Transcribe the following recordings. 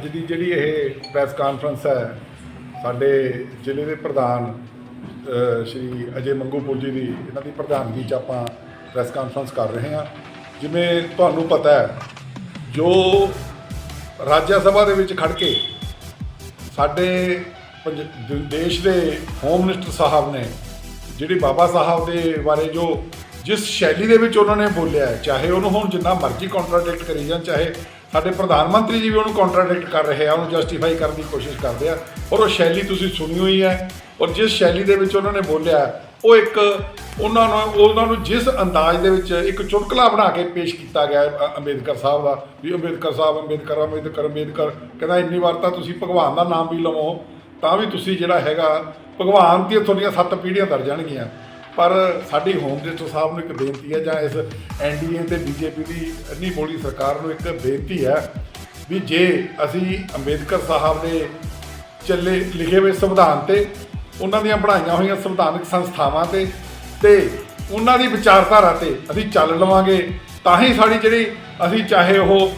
ਅੱਜ ਦੀ ਜਿਹੜੀ ਇਹ ਪ੍ਰੈਸ ਕਾਨਫਰੰਸ ਹੈ, ਸਾਡੇ ਜ਼ਿਲ੍ਹੇ ਦੇ ਪ੍ਰਧਾਨ ਸ਼੍ਰੀ ਅਜੇ ਮੰਗੂਪੁਰ ਜੀ ਦੀ, ਇਹਨਾਂ ਦੀ ਪ੍ਰਧਾਨਗੀ 'ਚ ਆਪਾਂ ਪ੍ਰੈਸ ਕਾਨਫਰੰਸ ਕਰ ਰਹੇ ਹਾਂ। ਜਿਵੇਂ ਤੁਹਾਨੂੰ ਪਤਾ ਹੈ, ਜੋ ਰਾਜ ਸਭਾ ਦੇ ਵਿੱਚ ਖੜ ਕੇ ਸਾਡੇ ਪੰਜ- ਦੇਸ਼ ਦੇ ਹੋਮ ਮਿਨਿਸਟਰ ਸਾਹਿਬ ਨੇ, ਜਿਹੜੀ ਬਾਬਾ ਸਾਹਿਬ ਦੇ ਬਾਰੇ ਜੋ ਜਿਸ ਸ਼ੈਲੀ ਦੇ ਵਿੱਚ ਉਹਨਾਂ ਨੇ ਬੋਲਿਆ ਚਾਹੇ ਉਹਨੂੰ ਹੁਣ ਜਿੰਨਾ ਮਰਜ਼ੀ ਕੰਟਰਾਡਿਕਟ ਕਰੀ ਜਾਣ, ਚਾਹੇ ਸਾਡੇ ਪ੍ਰਧਾਨ ਮੰਤਰੀ ਜੀ ਵੀ ਉਹਨੂੰ ਕੰਟਰਾਡਿਕਟ ਕਰ ਰਹੇ ਆ, ਉਹਨੂੰ ਜਸਟੀਫਾਈ ਕਰਨ ਦੀ ਕੋਸ਼ਿਸ਼ ਕਰਦੇ ਆ। ਔਰ ਉਹ ਸ਼ੈਲੀ ਤੁਸੀਂ ਸੁਣੀ ਹੋਈ ਹੈ। ਔਰ ਜਿਸ ਸ਼ੈਲੀ ਦੇ ਵਿੱਚ ਉਹਨਾਂ ਨੇ ਬੋਲਿਆ, ਉਹ ਇੱਕ ਉਹਨਾਂ ਨੂੰ ਉਹਨਾਂ ਨੂੰ ਜਿਸ ਅੰਦਾਜ਼ ਦੇ ਵਿੱਚ ਇੱਕ ਚੁਟਕਲਾ ਬਣਾ ਕੇ ਪੇਸ਼ ਕੀਤਾ ਗਿਆ ਅੰਬੇਦਕਰ ਸਾਹਿਬ ਦਾ, ਵੀ ਅੰਬੇਦਕਰ ਸਾਹਿਬ, ਅੰਬੇਦਕਰ ਅੰਬੇਦਕਰ ਅੰਬੇਦਕਰ, ਕਹਿੰਦਾ ਇੰਨੀ ਵਾਰ ਤਾਂ ਤੁਸੀਂ ਭਗਵਾਨ ਦਾ ਨਾਮ ਵੀ ਲਵੋ, ਤਾਂ ਵੀ ਤੁਸੀਂ ਜਿਹੜਾ ਹੈਗਾ, ਭਗਵਾਨ ਦੀਆਂ ਤੁਹਾਡੀਆਂ ਸੱਤ ਪੀੜ੍ਹੀਆਂ ਦਰ ਜਾਣਗੀਆਂ। ਪਰ ਸਾਡੀ ਹੋਮ ਮਿਨਿਸਟਰ ਸਾਹਿਬ ਨੂੰ ਇੱਕ ਬੇਨਤੀ ਹੈ ਜਾਂ ਇਸ ਐਨਡੀਏ ਤੇ ਬੀਜੇਪੀ ਦੀ ਅੰਨੀ ਮੋਲੀ ਸਰਕਾਰ ਨੂੰ ਇੱਕ ਬੇਨਤੀ ਹੈ ਵੀ ਜੇ ਅਸੀਂ ਅੰਬੇਦਕਰ ਸਾਹਿਬ ਦੇ ਚੱਲੇ ਲਿਖੇ ਹੋਏ ਸੰਵਿਧਾਨ ਤੇ ਉਹਨਾਂ ਦੀਆਂ ਬਣਾਈਆਂ ਹੋਈਆਂ ਸੰਵਿਧਾਨਕ ਸੰਸਥਾਵਾਂ ਤੇ ਤੇ ਉਹਨਾਂ ਦੀ ਵਿਚਾਰਧਾਰਾ ਤੇ ਅਸੀਂ ਚੱਲ ਲਵਾਂਗੇ, ਤਾਂ ਹੀ ਸਾਡੀ ਜਿਹੜੀ ਅਸੀਂ ਚਾਹੇ ਉਹ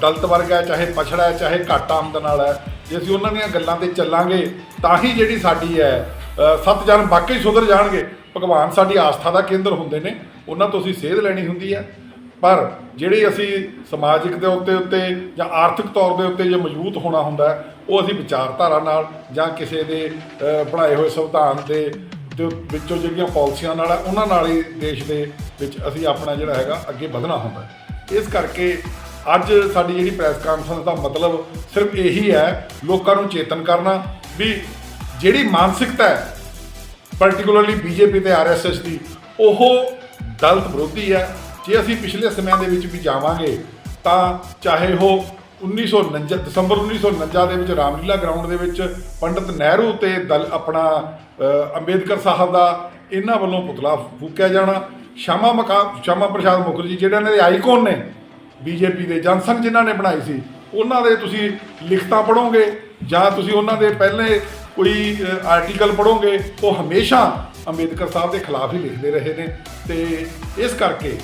ਦਲਤ ਵਰਗ ਹੈ, ਚਾਹੇ ਪਛੜਾ ਹੈ, ਚਾਹੇ ਘੱਟ ਆਮਦਨ ਵਾਲਾ ਹੈ, ਜੇ ਅਸੀਂ ਉਹਨਾਂ ਦੀਆਂ ਗੱਲਾਂ ਤੇ ਚੱਲਾਂਗੇ, ਤਾਂ ਹੀ ਜਿਹੜੀ ਸਾਡੀ ਹੈ ਸੱਤ ਜਨ ਵਾਕਈ ਸੁਧਰ ਜਾਣਗੇ। ਭਗਵਾਨ ਸਾਡੀ ਆਸਥਾ ਦਾ ਕੇਂਦਰ ਹੁੰਦੇ ਨੇ। ਉਹਨਾਂ ਤੋਂ ਅਸੀਂ ਸੇਧ ਲੈਣੀ ਹੁੰਦੀ ਹੈ ਪਰ ਜਿਹੜੀ ਅਸੀਂ ਸਮਾਜਿਕ ਦੇ ਉੱਤੇ ਉੱਤੇ ਜਾਂ ਆਰਥਿਕ ਤੌਰ ਦੇ ਉੱਤੇ ਜੇ ਮਜ਼ਬੂਤ ਹੋਣਾ ਹੁੰਦਾ, ਉਹ ਅਸੀਂ ਵਿਚਾਰਧਾਰਾ ਨਾਲ ਜਾਂ ਕਿਸੇ ਦੇ ਬਣਾਏ ਹੋਏ ਸੰਵਿਧਾਨ ਦੇ ਦੇ ਵਿੱਚੋਂ ਜਿਹੜੀਆਂ ਪਾਲਿਸੀਆਂ ਨਾਲ ਉਹਨਾਂ ਨਾਲ ਹੀ ਦੇਸ਼ ਦੇ ਵਿੱਚ ਅਸੀਂ ਆਪਣਾ ਜਿਹੜਾ ਹੈਗਾ, ਅੱਗੇ ਵਧਣਾ ਹੁੰਦਾ। ਇਸ ਕਰਕੇ ਅੱਜ ਸਾਡੀ ਜਿਹੜੀ ਪ੍ਰੈਸ ਕਾਨਫਰੰਸ ਦਾ ਮਤਲਬ ਸਿਰਫ ਇਹੀ ਹੈ, ਲੋਕਾਂ ਨੂੰ ਚੇਤਨ ਕਰਨਾ ਵੀ ਜਿਹੜੀ ਮਾਨਸਿਕਤਾ ਹੈ ਪਾਰਟਿਕੂਲਰਲੀ ਬੀਜੇਪੀ ਤੇ ਆਰਐਸਐਸ ਦੀ, ਉਹ ਦਲਤ ਵਿਰੋਧੀ ਹੈ। ਜੇ ਅਸੀਂ ਪਿਛਲੇ ਸਮਿਆਂ ਦੇ ਵਿੱਚ ਵੀ ਜਾਵਾਂਗੇ, ਤਾਂ ਚਾਹੇ ਉਹ 1949 ਦਸੰਬਰ 1949 ਦੇ ਵਿੱਚ ਰਾਮਲੀਲਾ ਗਰਾਊਂਡ ਦੇ ਵਿੱਚ ਪੰਡਿਤ ਨਹਿਰੂ ਤੇ ਦਲ ਆਪਣਾ ਅੰਬੇਦਕਰ ਸਾਹਿਬ ਦਾ ਇਹਨਾਂ ਵੱਲੋਂ ਪੁਤਲਾ ਫੂਕਿਆ ਜਾਣਾ। ਸ਼ਾਮਾ ਮਕਾ, ਸ਼ਾਮਾ ਪ੍ਰਸ਼ਾਦ ਮੁਖਰਜੀ, ਜਿਹੜੇ ਇਹਨਾਂ ਦੇ ਆਈਕਨ ਨੇ ਬੀਜੇਪੀ ਦੇ ਜਨਸੰਘ ਜਿਨ੍ਹਾਂ ਨੇ ਬਣਾਈ ਸੀ, ਉਹਨਾਂ ਦੇ ਤੁਸੀਂ ਲਿਖਤਾਂ ਪੜੋਗੇ ਜਾਂ ਤੁਸੀਂ ਉਹਨਾਂ ਦੇ ਪਹਿਲੇ ਕੋਈ ਆਰਟੀਕਲ ਪੜੋਗੇ ਉਹ ਹਮੇਸ਼ਾ ਅੰਬੇਦਕਰ ਸਾਹਿਬ ਦੇ ਖਿਲਾਫ ਹੀ ਲਿਖਦੇ ਰਹੇ ਨੇ। ਤੇ ਇਸ ਕਰਕੇ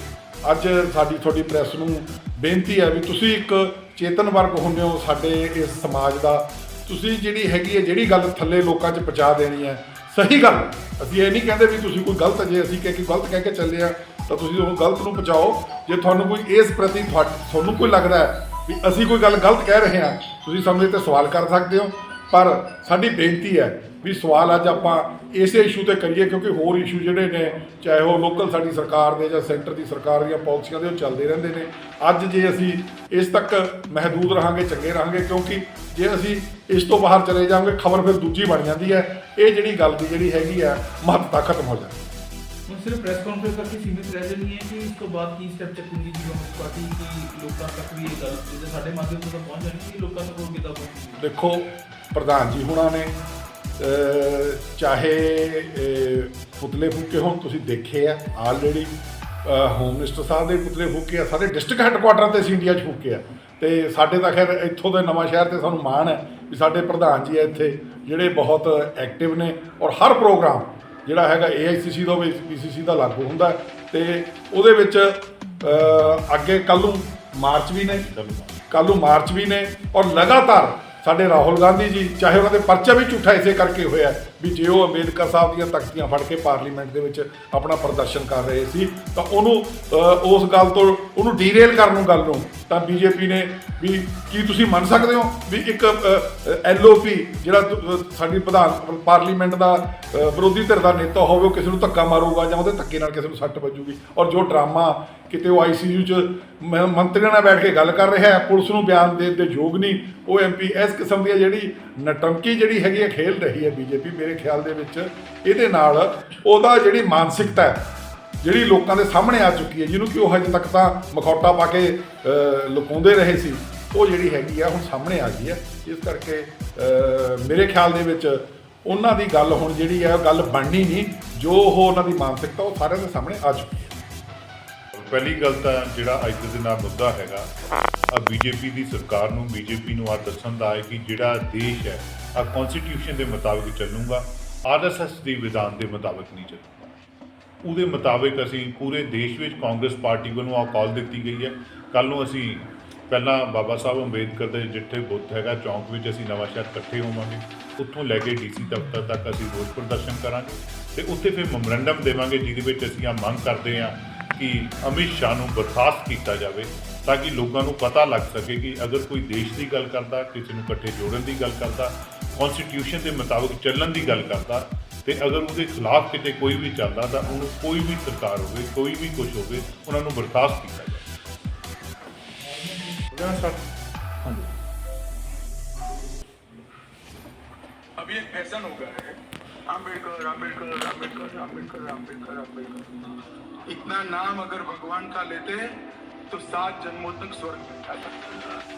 ਅੱਜ ਸਾਡੀ, ਤੁਹਾਡੀ ਪ੍ਰੈਸ ਨੂੰ ਬੇਨਤੀ ਹੈ ਵੀ ਤੁਸੀਂ ਇੱਕ ਚੇਤਨ ਵਰਗ ਹੁੰਦੇ ਹੋ ਸਾਡੇ ਇਸ ਸਮਾਜ ਦਾ। ਤੁਸੀਂ ਜਿਹੜੀ ਹੈਗੀ ਹੈ, ਜਿਹੜੀ ਗੱਲ ਥੱਲੇ ਲੋਕਾਂ 'ਚ ਪਹੁੰਚਾ ਦੇਣੀ ਹੈ, ਸਹੀ ਗੱਲ। ਅਸੀਂ ਇਹ ਨਹੀਂ ਕਹਿੰਦੇ ਵੀ ਤੁਸੀਂ ਕੋਈ ਗਲਤ ਜੇ, ਅਸੀਂ ਕਹਿ ਕੇ ਗਲਤ ਕਹਿ ਕੇ ਚੱਲੇ ਆ ਤਾਂ ਤੁਸੀਂ ਉਹ ਗਲਤ ਨੂੰ ਪਹੁੰਚਾਓ। ਜੇ ਤੁਹਾਨੂੰ ਕੋਈ ਇਸ ਪ੍ਰਤੀ ਤੁਹਾ- ਤੁਹਾਨੂੰ ਕੋਈ ਲੱਗਦਾ ਹੈ ਵੀ ਅਸੀਂ ਕੋਈ ਗੱਲ ਗਲਤ ਕਹਿ ਰਹੇ ਹਾਂ, ਤੁਸੀਂ ਸਾਨੂੰ ਤੇ ਸਵਾਲ ਕਰ ਸਕਦੇ ਹੋ। ਪਰ ਸਾਡੀ ਬੇਨਤੀ ਹੈ ਵੀ ਸਵਾਲ ਅੱਜ ਆਪਾਂ ਇਸੇ ਇਸ਼ੂ ਤੇ ਕਰੀਏ ਕਿਉਂਕਿ ਹੋਰ ਇਸ਼ੂ ਜਿਹੜੇ ਨੇ ਚਾਹੇ ਉਹ ਲੋਕਲ ਸਾਡੀ ਸਰਕਾਰ ਦੇ ਜਾਂ ਸੈਂਟਰ ਦੀ ਸਰਕਾਰ ਦੀਆਂ ਪਾਲਿਸੀਆਂ ਦੇ ਉਹ ਚੱਲਦੇ ਰਹਿੰਦੇ ਨੇ। ਅੱਜ ਜੇ ਅਸੀਂ ਇਸ ਤੱਕ ਮਹਦੂਦ ਰਹਾਂਗੇ ਚੰਗੇ ਰਹਾਂਗੇ ਕਿਉਂਕਿ ਜੇ ਅਸੀਂ ਇਸ ਤੋਂ ਬਾਹਰ ਚਲੇ ਜਾਵਾਂਗੇ ਖਬਰ ਫਿਰ ਦੂਜੀ ਬਣ ਜਾਂਦੀ ਹੈ। ਇਹ ਜਿਹੜੀ ਗੱਲ ਦੀ ਜਿਹੜੀ ਹੈਗੀ ਆ ਮਹੱਤਤਾ ਖਤਮ ਹੋ ਜਾਂਦੀ ਹੈ। ਹੁਣ ਸਿਰਫ ਪ੍ਰੈਸ ਕਾਨਫਰੰਸ ਕਰਕੇ ਸੀਮਿਤ ਰਹਿ ਜਾਣੀ ਹੈ ਕਿ ਇਸ ਤੋਂ ਬਾਅਦ ਕੀ ਸਟੈਪ ਚੱਕੂਗੀ ਜੀ ਕਾਂਗਰਸ ਪਾਰਟੀ ਕਿ ਲੋਕਾਂ ਤੱਕ ਵੀ ਇਹ ਗੱਲ ਜਿਹਦੇ ਸਾਡੇ ਮਾਧਿਅਮ ਤੋਂ ਤਾਂ ਪਹੁੰਚ ਜਾਣੀ ਕਿ ਲੋਕਾਂ ਤੱਕ ਹੋਰ ਕਿੱਦਾਂ ਪਹੁੰਚੂਗੀ ਦੇਖੋ ਪ੍ਰਧਾਨ ਜੀ ਹੁਣਾਂ ਨੇ ਚਾਹੇ ਪੁਤਲੇ ਫੂਕੇ ਹੁਣ ਤੁਸੀਂ ਦੇਖੇ ਆ ਆਲਰੇਡੀ ਹੋਮ ਮਿਨਿਸਟਰ ਸਾਹਿਬ ਦੇ ਪੁਤਲੇ ਫੂਕੇ ਆ ਸਾਰੇ ਡਿਸਟ੍ਰਿਕਟ ਹੈੱਡਕੁਆਟਰਾਂ ਤੇ ਅਸੀਂ ਇੰਡੀਆ 'ਚ ਫੂਕੇ ਆ। ਤੇ ਸਾਡੇ ਤਾਂ ਖੈਰ ਇੱਥੋਂ ਦੇ ਨਵਾਂ ਸ਼ਹਿਰ ਤੇ ਸਾਨੂੰ ਮਾਣ ਹੈ ਵੀ ਸਾਡੇ ਪ੍ਰਧਾਨ ਜੀ ਆ ਇੱਥੇ ਜਿਹੜੇ ਬਹੁਤ ਐਕਟਿਵ ਨੇ ਔਰ ਹਰ ਪ੍ਰੋਗਰਾਮ ਜਿਹੜਾ ਹੈਗਾ AICC ਦਾ ਹੋਵੇ PCC ਦਾ ਲਾਗੂ ਹੁੰਦਾ ਤੇ ਉਹਦੇ ਵਿੱਚ ਅੱਗੇ ਕੱਲ ਨੂੰ ਮਾਰਚ ਵੀ ਨੇ ਕੱਲ ਨੂੰ ਮਾਰਚ ਵੀ ਨੇ ਔਰ ਲਗਾਤਾਰ ਸਾਡੇ ਰਾਹੁਲ ਗਾਂਧੀ ਜੀ, ਚਾਹੇ ਉਹਨਾਂ ਦੇ ਪਰਚਾ ਵੀ ਝੂਠਾ ਇਸੇ ਕਰਕੇ ਹੋਇਆ ਵੀ ਜੇ ਉਹ ਅੰਬੇਦਕਰ ਸਾਹਿਬ ਦੀਆਂ ਤਖਤੀਆਂ ਫੜ ਕੇ ਪਾਰਲੀਮੈਂਟ ਦੇ ਵਿੱਚ ਆਪਣਾ ਪ੍ਰਦਰਸ਼ਨ ਕਰ ਰਹੇ ਸੀ, ਤਾਂ ਉਹਨੂੰ ਉਸ ਗੱਲ ਤੋਂ, ਉਹਨੂੰ ਡੀਰੇਲ ਕਰਨ ਨੂੰ ਗੱਲ ਨੂੰ ਤਾਂ ਬੀਜੇਪੀ ਨੇ ਵੀ ਕੀ ਤੁਸੀਂ ਮੰਨ ਸਕਦੇ ਹੋ ਵੀ ਇੱਕ ਐਲਓਪੀ ਜਿਹੜਾ ਦ- ਅਹ, ਸਾਡੀ ਪ੍ਰਧਾਨ ਪਾਰਲੀਮੈਂਟ ਦਾ ਵਿਰੋਧੀ ਧਿਰ ਦਾ ਨੇਤਾ ਹੋਵੇ ਉਹ ਕਿਸੇ ਨੂੰ ਧੱਕਾ ਮਾਰੂਗਾ ਜਾਂ ਉਹਦੇ ਧੱਕੇ ਨਾਲ ਕਿਸੇ ਨੂੰ ਸੱਟ ਵੱਜੂਗੀ। ਔਰ ਜੋ ਡਰਾਮਾ ਕਿਤੇ ਉਹ ਆਈਸੀਯੂ 'ਚ ਮੰਤਰੀਆਂ ਨਾਲ ਬੈਠ ਕੇ ਗੱਲ ਕਰ ਰਿਹਾ ਹੈ ਪੁਲਿਸ ਨੂੰ ਬਿਆਨ ਦੇਣ ਦੇ ਯੋਗ ਨਹੀਂ ਉਹ ਐਮਪੀ ਇਸ ਕਿਸਮ ਦੀ ਜਿਹੜੀ ਨਟੰਕੀ ਜਿਹੜੀ ਹੈਗੀ ਹੈ ਖੇਲ ਰਹੀ ਹੈ ਬੀਜੇਪੀ ਮੇਰੇ ਖਿਆਲ ਦੇ ਵਿੱਚ ਇਹਦੇ ਨਾਲ ਉਹਦਾ ਜਿਹੜੀ ਮਾਨਸਿਕਤਾ ਹੈ ਜਿਹੜੀ ਲੋਕਾਂ ਦੇ ਸਾਹਮਣੇ ਆ ਚੁੱਕੀ ਹੈ, ਜਿਹਨੂੰ ਕਿ ਉਹ ਹਜੇ ਤੱਕ ਤਾਂ ਮਖੌਟਾ ਪਾ ਕੇ ਲੁਕਾਉਂਦੇ ਰਹੇ ਸੀ, ਉਹ ਜਿਹੜੀ ਹੈਗੀ ਆ, ਹੁਣ ਸਾਹਮਣੇ ਆ ਗਈ ਹੈ। ਇਸ ਕਰਕੇ ਮੇਰੇ ਖਿਆਲ ਦੇ ਵਿੱਚ ਉਹਨਾਂ ਦੀ ਗੱਲ ਹੁਣ ਜਿਹੜੀ ਹੈ ਉਹ ਗੱਲ ਬਣਨੀ ਨਹੀਂ, ਜੋ ਉਹ ਉਹਨਾਂ ਦੀ ਮਾਨਸਿਕਤਾ, ਉਹ ਸਾਰਿਆਂ ਦੇ ਸਾਹਮਣੇ ਆ ਚੁੱਕੀ ਹੈ। ਪਹਿਲੀ ਗੱਲ ਤਾਂ ਜਿਹੜਾ ਅੱਜ ਦੇ ਦਿਨ ਦਾ ਮੁੱਦਾ ਹੈਗਾ ਆ ਬੀਜੇਪੀ ਦੀ ਸਰਕਾਰ ਨੂੰ, ਬੀਜੇਪੀ ਨੂੰ ਆ ਦੱਸਣ ਦਾ ਹੈ ਕਿ ਜਿਹੜਾ ਦੇਸ਼ ਹੈ ਆ ਕਨਸਟੀਟਿਊਸ਼ਨ ਦੇ ਮੁਤਾਬਿਕ ਚੱਲੂਗਾ ਆਰਐਸਐਸ ਦੀ ਵਿਧਾਨ ਦੇ ਮੁਤਾਬਿਕ ਨਹੀਂ ਚੱਲੂਗਾ। ਉਹਦੇ ਮੁਤਾਬਿਕ ਅਸੀਂ ਪੂਰੇ ਦੇਸ਼ ਵਿੱਚ ਕਾਂਗਰਸ ਪਾਰਟੀ ਵੱਲੋਂ ਆ ਕਾਲ ਦਿੱਤੀ ਗਈ ਹੈ। ਕੱਲ ਨੂੰ ਅਸੀਂ ਪਹਿਲਾਂ ਬਾਬਾ ਸਾਹਿਬ ਅੰਬੇਦਕਰ ਦੇ ਜਿੱਥੇ ਬੁੱਤ ਹੈਗਾ, ਚੌਂਕ ਵਿੱਚ ਅਸੀਂ ਨਵਾਂ ਸ਼ਹਿਰ ਇਕੱਠੇ ਹੋਵਾਂਗੇ। ਉੱਥੋਂ ਲੈ ਕੇ ਡੀਸੀ ਦਫ਼ਤਰ ਤੱਕ ਅਸੀਂ ਰੋਸ ਪ੍ਰਦਰਸ਼ਨ ਕਰਾਂਗੇ ਤੇ ਉੱਥੇ ਫਿਰ ਮੈਮੋਰੈਂਡਮ ਦੇਵਾਂਗੇ, ਜਿਹਦੇ ਵਿੱਚ ਅਸੀਂ ਆ ਮੰਗ ਕਰਦੇ ਹਾਂ ਕਿ ਅਮਿਤ ਸ਼ਾਹ ਨੂੰ ਬਰਖਾਸਤ ਕੀਤਾ ਜਾਵੇ ਤਾਂ ਕਿ ਲੋਕਾਂ ਨੂੰ ਪਤਾ ਲੱਗ ਸਕੇ ਕਿ ਅਗਰ ਕੋਈ ਦੇਸ਼ ਦੀ ਗੱਲ ਕਰਦਾ, ਕਿਸੇ ਨੂੰ ਇਕੱਠੇ ਜੋੜਨ ਦੀ ਗੱਲ ਕਰਦਾ ਕਨਸਟੀਟਿਊਸ਼ਨ ਦੇ ਮੁਤਾਬਕ ਚੱਲਣ ਦੀ ਗੱਲ ਕਰਦਾ ਤੇ ਅਗਰ ਉਹਦੇ ਖਿਲਾਫ ਕਿਤੇ ਕੋਈ ਵੀ ਚੱਲਦਾ ਤਾਂ ਉਹਨੂੰ ਕੋਈ ਵੀ ਸਰਕਾਰ ਹੋਵੇ ਕੋਈ ਵੀ ਕੁਝ ਹੋਵੇ ਉਹਨਾਂ ਨੂੰ ਬਰਖਾਸਤ ਕੀਤਾ ਜਾਵੇ अब ये फैशन हो गया है अम्बेडकर अम्बेडकर अम्बेडकर अम्बेडकर अम्बेडकर अम्बेडकर इतना नाम अगर भगवान का लेते हैं तो सात जन्मों तक स्वर्ग में जा सकते हैं